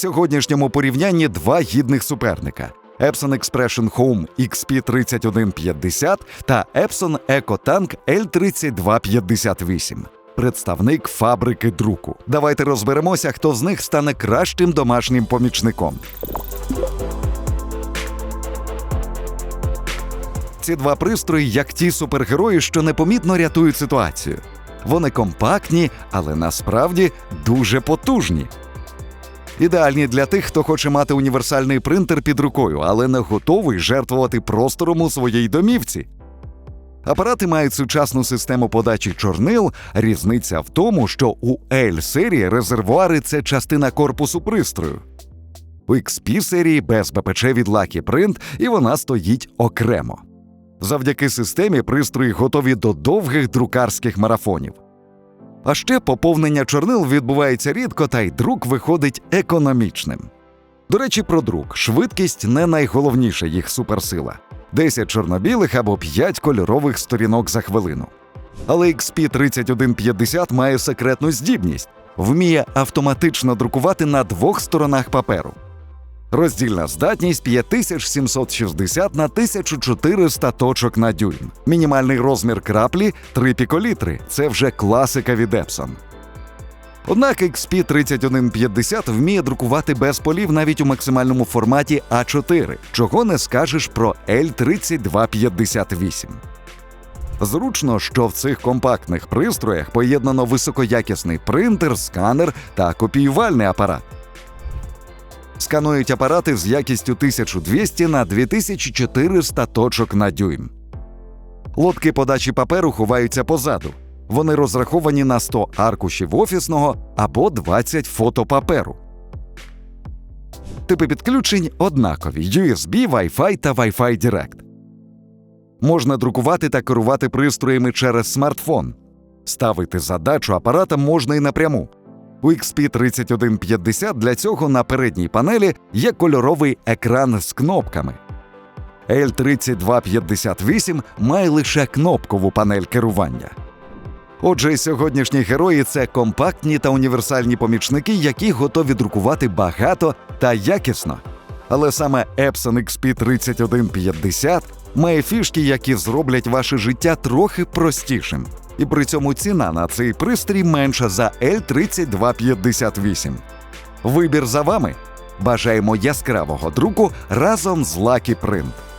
сьогоднішньому порівнянні два гідних суперника: Epson Expression Home XP3150 та Epson EcoTank L3258. Представник фабрики друку. Давайте розберемося, хто з них стане кращим домашнім помічником. Ці два пристрої, як ті супергерої, що непомітно рятують ситуацію. Вони компактні, але насправді дуже потужні. Ідеальні для тих, хто хоче мати універсальний принтер під рукою, але не готовий жертвувати простором у своїй домівці. Апарати мають сучасну систему подачі чорнил. Різниця в тому, що у L серії резервуари це частина корпусу пристрою. У XP серії без БПЧ від Lucky Print і вона стоїть окремо. Завдяки системі пристрої готові до довгих друкарських марафонів. А ще поповнення чорнил відбувається рідко, та й друк виходить економічним. До речі, про друк швидкість не найголовніша їх суперсила 10 чорно-білих або 5 кольорових сторінок за хвилину. Але XP 3150 має секретну здібність вміє автоматично друкувати на двох сторонах паперу. Роздільна здатність 5760 на 1400 точок на дюйм. Мінімальний розмір краплі 3 піколітри. Це вже класика від Epson. Однак XP 3150 вміє друкувати без полів навіть у максимальному форматі А4, чого не скажеш про L3258. Зручно, що в цих компактних пристроях поєднано високоякісний принтер, сканер та копіювальний апарат. Сканують апарати з якістю 1200 на 2400 точок на дюйм. Лотки подачі паперу ховаються позаду. Вони розраховані на 100 аркушів офісного або 20 фото паперу. Типи підключень однакові: USB, Wi-Fi та Wi-Fi Direct. Можна друкувати та керувати пристроями через смартфон. Ставити задачу апарата можна і напряму. У XP 3150 для цього на передній панелі є кольоровий екран з кнопками. L3258 має лише кнопкову панель керування. Отже, сьогоднішні герої це компактні та універсальні помічники, які готові друкувати багато та якісно. Але саме Epson XP 3150 має фішки, які зроблять ваше життя трохи простішим. І при цьому ціна на цей пристрій менша за L3258. Вибір за вами. Бажаємо яскравого друку разом з Lucky Print.